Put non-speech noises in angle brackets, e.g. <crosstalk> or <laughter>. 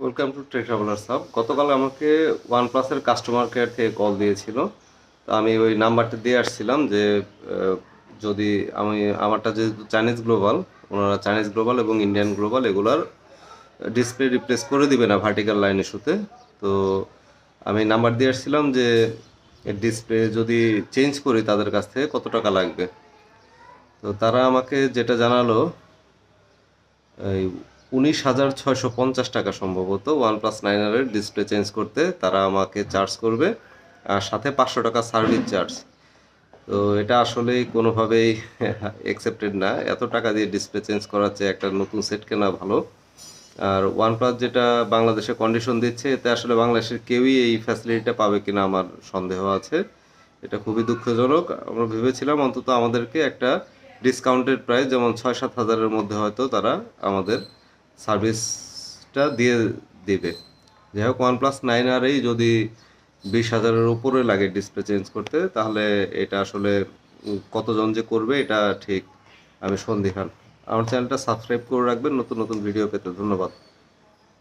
Welcome to trek traveller সাব গতকাল আমাকে ওয়ান প্লাসের কাস্টমার কেয়ার থেকে কল দিয়েছিল। তো আমি ওই নাম্বারটা দিয়ে আসছিলাম যে যদি আমি, আমারটা যেহেতু চাইনিজ গ্লোবাল ওনারা চাইনিজ গ্লোবাল এবং ইন্ডিয়ান গ্লোবাল এগুলার ডিসপ্লে রিপ্লেস করে দিবে না ভার্টিক্যাল লাইন ইস্যুতে। তো আমি নাম্বার দিয়ে আসছিলাম যে ডিসপ্লে যদি চেঞ্জ করি তাদের কাছ থেকে কত টাকা লাগবে? তো তারা আমাকে যেটা জানালো, এই উনিশ হাজার ছয়শো পঞ্চাশ টাকা সম্ভবত। ওয়ান প্লাস নাইন এর ডিসপ্লে চেঞ্জ করতে তারা আমাকে চার্জ করবে, আর সাথে পাঁচশো টাকা সার্ভিস চার্জ তো এটা আসলেই কোনোভাবেই <laughs> অ্যাকসেপ্টেড না। এত টাকা দিয়ে ডিসপ্লে চেঞ্জ করার চেয়ে একটা নতুন সেট কেনা ভালো। আর ওয়ান প্লাস যেটা বাংলাদেশে কন্ডিশন দিচ্ছে, এতে আসলে বাংলাদেশের কেউই এই ফ্যাসিলিটিটা পাবে কিনা আমার সন্দেহ আছে। এটা খুবই দুঃখজনক। আমরা ভেবেছিলাম অন্তত আমাদেরকে একটা ডিসকাউন্টেড প্রাইস যেমন ছয় সাত হাজারের মধ্যে হয়তো তারা আমাদের সার্ভিসটা দিয়ে দিবে। যাই হোক ওয়ান প্লাস নাইন আরেই যদি বিশ হাজারের উপরে লাগে ডিসপ্লে চেঞ্জ করতে, তাহলে এটা আসলে কতজন যে করবে, এটা ঠিক আমি সন্দিহান আমার চ্যানেলটা সাবস্ক্রাইব করে রাখবেন, নতুন নতুন ভিডিও পেতে। ধন্যবাদ।